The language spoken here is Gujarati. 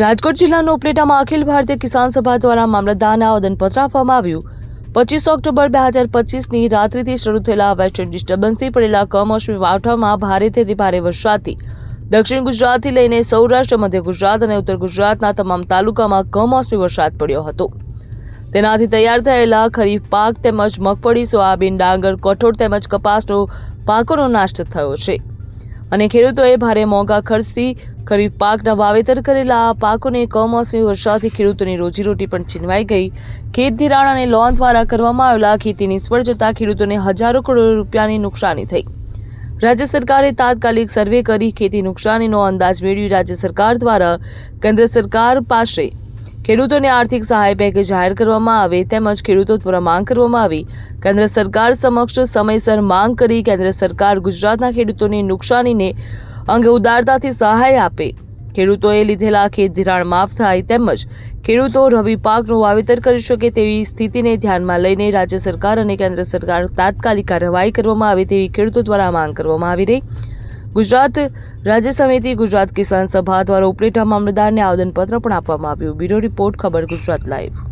રાજકોટ જિલ્લાના ઉપલેટામાં અખિલ ભારતીય કિસાન સભા દ્વારા મામલતદારને આવેદનપત્ર આપવામાં આવ્યું. પચીસ ઓક્ટોબર બે હજાર પચીસની રાત્રિથી શરૂ થયેલા વેસ્ટર્ન ડિસ્ટર્બન્સથી પડેલા કમોસમી વાવઠામાં ભારેથી ભારે વરસાદથી. દક્ષિણ ગુજરાતથી લઈને સૌરાષ્ટ્ર, મધ્ય ગુજરાત અને ઉત્તર ગુજરાતના તમામ તાલુકામાં કમોસમી વરસાદ પડ્યો હતો. તેનાથી તૈયાર થયેલા ખરીફ પાક તેમજ મગફળી, સોયાબીન, ડાંગર, કઠોળ તેમજ કપાસનો પાકોનો નાશ થયો છે. અને ખેડૂતોએ ભારે મોંઘા ખર્ચથી ખરીફ પાકના વાવેતર કરેલા આ પાકોને કમોસમી વરસાદથી ખેડૂતોની રોજીરોટી પણ છીનવાઈ ગઈ. ખેત ધિરાણ અને લોન દ્વારા કરવામાં આવેલા ખેતી નિષ્ફળ જતા ખેડૂતોને હજારો કરોડ રૂપિયાની નુકસાની થઈ. રાજ્ય સરકારે તાત્કાલિક સર્વે કરી ખેતી નુકસાનીનો અંદાજ મેળવી રાજ્ય સરકાર દ્વારા કેન્દ્ર સરકાર પાસે ખેડૂતોને આર્થિક સહાય પેકેજ જાહેર કરવામાં આવે તેમજ ખેડૂતો દ્વારા માંગ કરવામાં આવી. કેન્દ્ર સરકાર સમક્ષ સમયસર માંગ કરી કેન્દ્ર સરકાર ગુજરાતના ખેડૂતોની નુકસાનીને અંગે ઉદારતાથી સહાય આપે. ખેડૂતોએ લીધેલા ખેત ધિરાણ માફ થાય તેમજ ખેડૂતો રવિ પાકનું વાવેતર કરી શકે તેવી સ્થિતિને ધ્યાનમાં લઈને રાજ્ય સરકાર અને કેન્દ્ર સરકાર તાત્કાલિક કાર્યવાહી કરવામાં આવે તેવી ખેડૂતો દ્વારા માંગ કરવામાં આવી રહી. ગુજરાત રાજ્ય સમિતિ ગુજરાત કિસાન સભા દ્વારા ઉપલેટા મામલતદારને આવેદનપત્ર પણ આપવામાં આવ્યું. બ્યુરો રિપોર્ટ, ખબર ગુજરાત લાઈવ.